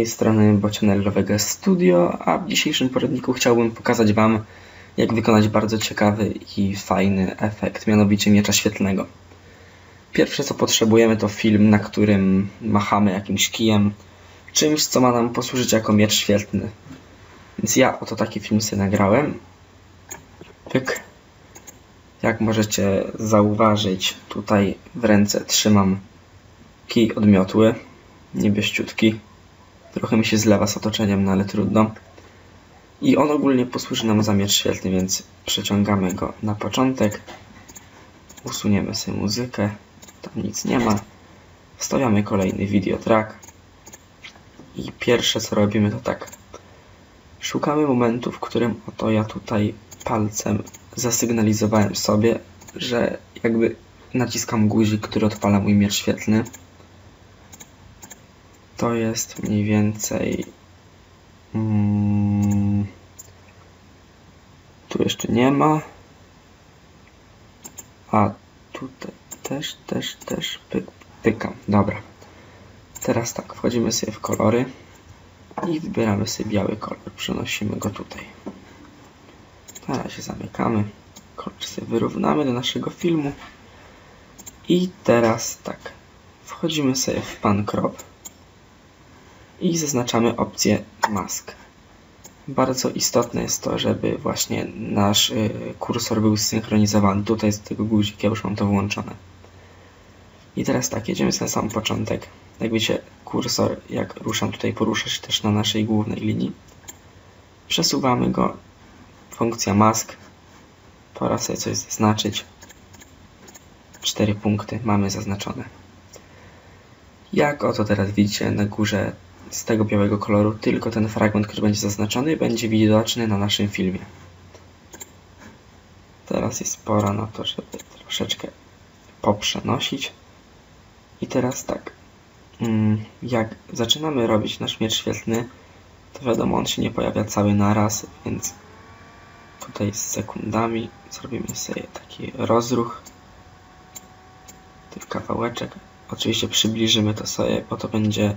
Tej strony Bocianello Vegas Studio, a w dzisiejszym poradniku chciałbym pokazać Wam, jak wykonać bardzo ciekawy i fajny efekt, mianowicie miecza świetlnego. Pierwsze co potrzebujemy to film, na którym machamy jakimś kijem, czymś co ma nam posłużyć jako miecz świetlny. Więc ja oto taki film sobie nagrałem. Pyk. Jak możecie zauważyć, tutaj w ręce trzymam kij odmiotły niebieściutki. Trochę mi się zlewa z otoczeniem, no ale trudno. I on ogólnie posłuży nam za miecz świetlny, więc przeciągamy go na początek. Usuniemy sobie muzykę. Tam nic nie ma. Wstawiamy kolejny videotrack. I pierwsze co robimy to tak. Szukamy momentu, w którym oto ja tutaj palcem zasygnalizowałem sobie, że jakby naciskam guzik, który odpala mój miecz świetlny to jest mniej więcej mm, tu jeszcze nie ma a tutaj też, też, też py, dobra. Teraz tak, wchodzimy sobie w kolory i wybieramy sobie biały kolor, przenosimy go tutaj. Na razie zamykamy. Kolor sobie wyrównamy do naszego filmu. I teraz tak wchodzimy sobie w pan crop i zaznaczamy opcję mask. Bardzo istotne jest to, żeby właśnie nasz y, kursor był zsynchronizowany. Tutaj z tego guzika już mam to włączone. I teraz tak, jedziemy na sam początek. Jak wiecie, kursor, jak ruszam tutaj, porusza się też na naszej głównej linii. Przesuwamy go. Funkcja mask. Pora sobie coś zaznaczyć. Cztery punkty mamy zaznaczone. Jak oto teraz widzicie na górze z tego białego koloru tylko ten fragment, który będzie zaznaczony, będzie widoczny na naszym filmie. Teraz jest pora na to, żeby troszeczkę poprzenosić. I teraz tak, mm, jak zaczynamy robić nasz miecz świetlny, to wiadomo, on się nie pojawia cały naraz, więc tutaj z sekundami zrobimy sobie taki rozruch, ten kawałeczek. Oczywiście przybliżymy to sobie, bo to będzie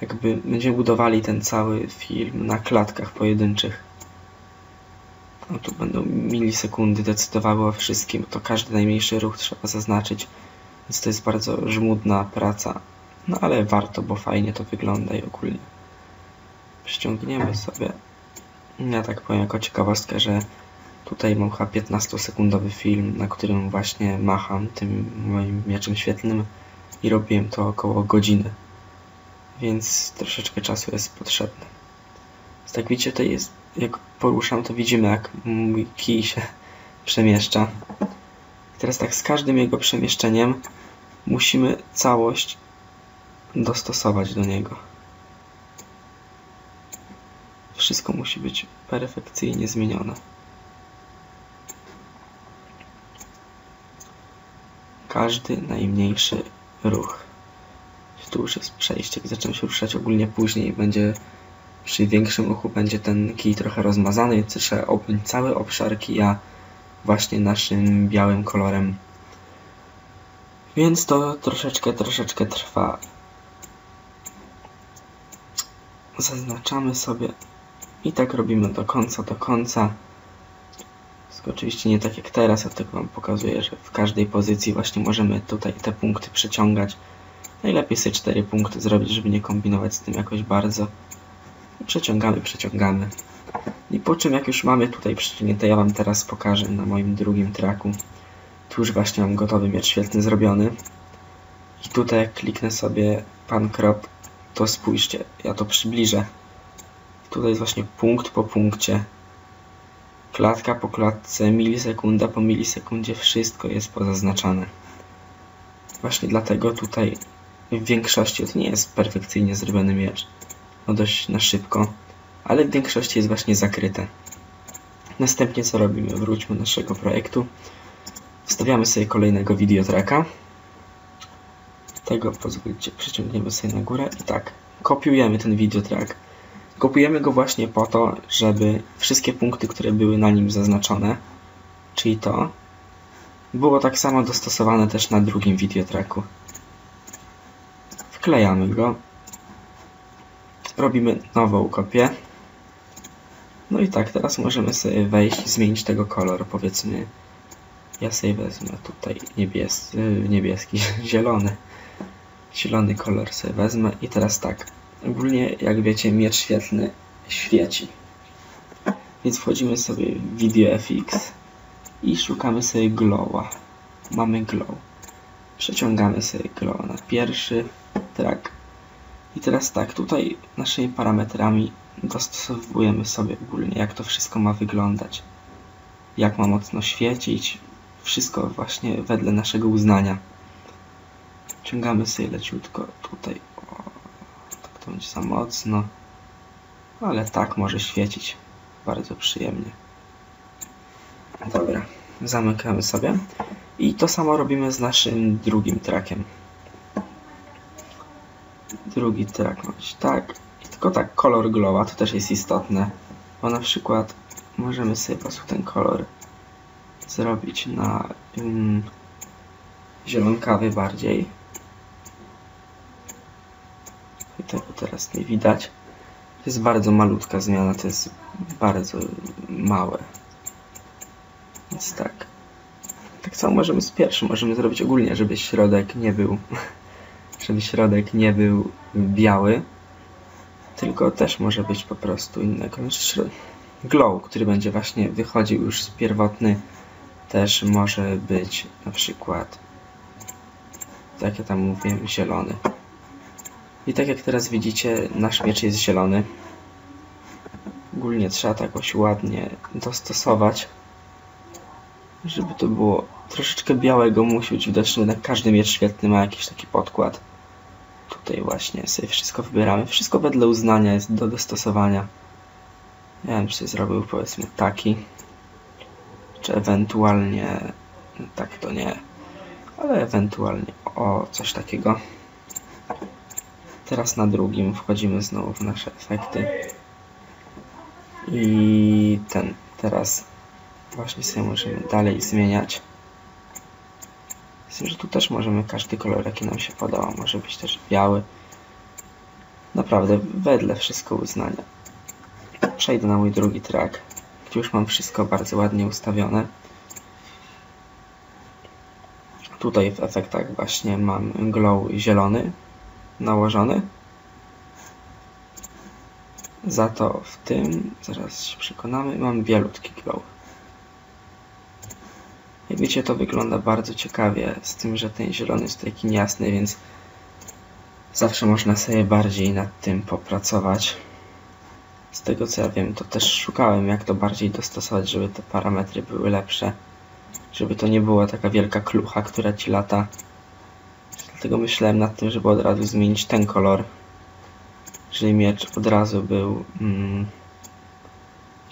jakby będziemy budowali ten cały film na klatkach pojedynczych. No tu będą milisekundy decydowały o wszystkim, to każdy najmniejszy ruch trzeba zaznaczyć, więc to jest bardzo żmudna praca. No ale warto, bo fajnie to wygląda i ogólnie. Ściągniemy sobie. Ja tak powiem jako ciekawostkę, że tutaj mam chyba 15-sekundowy film, na którym właśnie macham tym moim mieczem świetlnym i robiłem to około godziny więc troszeczkę czasu jest potrzebny. Więc tak widzicie, jest, jak poruszam, to widzimy, jak mój kij się przemieszcza. I teraz tak, z każdym jego przemieszczeniem musimy całość dostosować do niego. Wszystko musi być perfekcyjnie zmienione. Każdy najmniejszy ruch tu już jest przejście, gdy zaczynam się ruszać ogólnie później, będzie przy większym ruchu będzie ten kij trochę rozmazany, więc trzeba objąć cały obszar kija właśnie naszym białym kolorem. Więc to troszeczkę, troszeczkę trwa. Zaznaczamy sobie i tak robimy do końca, do końca. Oczywiście nie tak jak teraz, ja tylko Wam pokazuję, że w każdej pozycji właśnie możemy tutaj te punkty przeciągać. Najlepiej sobie 4 punkty zrobić, żeby nie kombinować z tym jakoś bardzo. Przeciągamy, przeciągamy. I po czym jak już mamy tutaj przeciągnięte, ja Wam teraz pokażę na moim drugim traku. Tu już właśnie mam gotowy miecz świetny zrobiony. I tutaj kliknę sobie pan krop, to spójrzcie, ja to przybliżę. Tutaj jest właśnie punkt po punkcie. Klatka po klatce, milisekunda po milisekundzie, wszystko jest pozaznaczane. Właśnie dlatego tutaj w większości to nie jest perfekcyjnie zrobiony miecz. No dość na szybko, ale w większości jest właśnie zakryte. Następnie co robimy? Wróćmy do naszego projektu. Wstawiamy sobie kolejnego videotracka. Tego pozwólcie, przeciągniemy sobie na górę i tak, kopiujemy ten videotrack. Kopiujemy go właśnie po to, żeby wszystkie punkty, które były na nim zaznaczone, czyli to, było tak samo dostosowane też na drugim videotracku. Wklejamy go. robimy nową kopię. No i tak, teraz możemy sobie wejść i zmienić tego kolor. Powiedzmy, ja sobie wezmę tutaj niebieski, niebieski zielony. Zielony kolor sobie wezmę i teraz tak. Ogólnie, jak wiecie, miecz świetlny świeci. Więc wchodzimy sobie w Video FX i szukamy sobie glowa. Mamy glow. Przeciągamy sobie glow na pierwszy track. I teraz tak, tutaj naszymi parametrami dostosowujemy sobie ogólnie, jak to wszystko ma wyglądać. Jak ma mocno świecić. Wszystko właśnie wedle naszego uznania. Ciągamy sobie leciutko tutaj. O, tak to będzie za mocno. Ale tak może świecić bardzo przyjemnie. Dobra, zamykamy sobie. I to samo robimy z naszym drugim trackiem. Drugi track ma być tak. I tylko tak, kolor glowa to też jest istotne. Bo na przykład możemy sobie po prostu ten kolor zrobić na um, zielonkawy bardziej. I tego teraz nie widać. To jest bardzo malutka zmiana, to jest bardzo małe. Więc tak. Tak samo możemy z pierwszym, możemy zrobić ogólnie, żeby środek nie był żeby środek nie był biały, tylko też może być po prostu innego. Glow, który będzie właśnie wychodził już z pierwotny, też może być na przykład, tak jak tam mówiłem, zielony. I tak jak teraz widzicie, nasz miecz jest zielony. Ogólnie trzeba to jakoś ładnie dostosować, żeby to było troszeczkę białego, musi być widoczny. Na każdy miecz świetny ma jakiś taki podkład. Tutaj właśnie sobie wszystko wybieramy. Wszystko wedle uznania jest do dostosowania. Ja bym sobie zrobił powiedzmy taki. Czy ewentualnie... Tak to nie. Ale ewentualnie o coś takiego. Teraz na drugim wchodzimy znowu w nasze efekty. I ten, teraz właśnie sobie możemy dalej zmieniać. Myślę, że tu też możemy każdy kolor, jaki nam się podoba. Może być też biały. Naprawdę, wedle wszystko uznania. Przejdę na mój drugi track, gdzie już mam wszystko bardzo ładnie ustawione. Tutaj w efektach właśnie mam glow zielony nałożony. Za to w tym, zaraz się przekonamy, mam bielutki glow. Jak widzicie, to wygląda bardzo ciekawie, z tym, że ten zielony jest taki niejasny, więc zawsze można sobie bardziej nad tym popracować. Z tego co ja wiem, to też szukałem, jak to bardziej dostosować, żeby te parametry były lepsze. Żeby to nie była taka wielka klucha, która ci lata. Dlatego myślałem nad tym, żeby od razu zmienić ten kolor. Jeżeli miecz od razu był mm,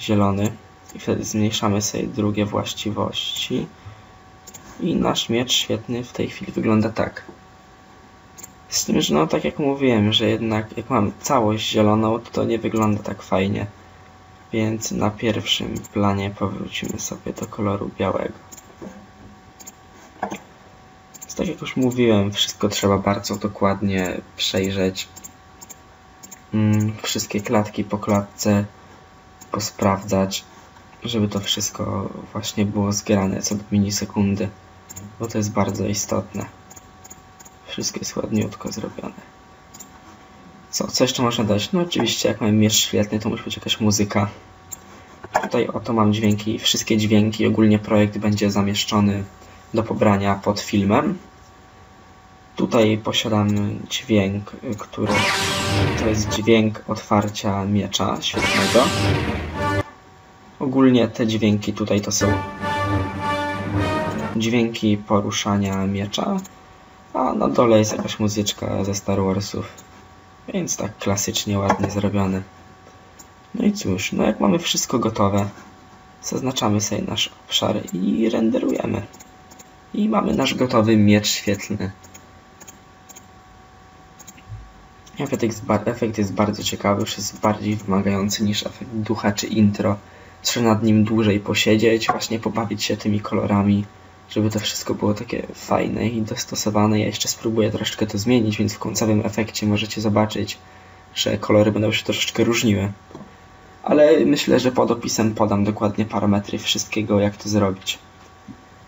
zielony. I wtedy zmniejszamy sobie drugie właściwości. I nasz miecz świetny w tej chwili wygląda tak. Z tym, że no tak jak mówiłem, że jednak jak mamy całość zieloną, to to nie wygląda tak fajnie. Więc na pierwszym planie powrócimy sobie do koloru białego. Więc tak jak już mówiłem, wszystko trzeba bardzo dokładnie przejrzeć. Mm, wszystkie klatki po klatce posprawdzać, żeby to wszystko właśnie było zgrane co do milisekundy bo to jest bardzo istotne. Wszystko jest ładniutko zrobione. Co, co jeszcze można dać? No oczywiście, jak mamy miecz świetny, to musi być jakaś muzyka. Tutaj oto mam dźwięki, wszystkie dźwięki, ogólnie projekt będzie zamieszczony do pobrania pod filmem. Tutaj posiadam dźwięk, który to jest dźwięk otwarcia miecza świetnego. Ogólnie te dźwięki tutaj to są dźwięki poruszania miecza, a na dole jest jakaś muzyczka ze Star Warsów. Więc tak klasycznie, ładnie zrobione. No i cóż, no jak mamy wszystko gotowe, zaznaczamy sobie nasz obszar i renderujemy. I mamy nasz gotowy miecz świetlny. Efekt jest, efekt jest bardzo ciekawy, już jest bardziej wymagający niż efekt ducha czy intro. Trzeba nad nim dłużej posiedzieć, właśnie pobawić się tymi kolorami żeby to wszystko było takie fajne i dostosowane. Ja jeszcze spróbuję troszeczkę to zmienić, więc w końcowym efekcie możecie zobaczyć, że kolory będą się troszeczkę różniły. Ale myślę, że pod opisem podam dokładnie parametry wszystkiego, jak to zrobić.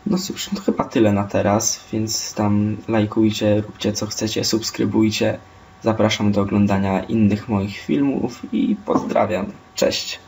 No cóż, to chyba tyle na teraz, więc tam lajkujcie, róbcie co chcecie, subskrybujcie. Zapraszam do oglądania innych moich filmów i pozdrawiam. Cześć!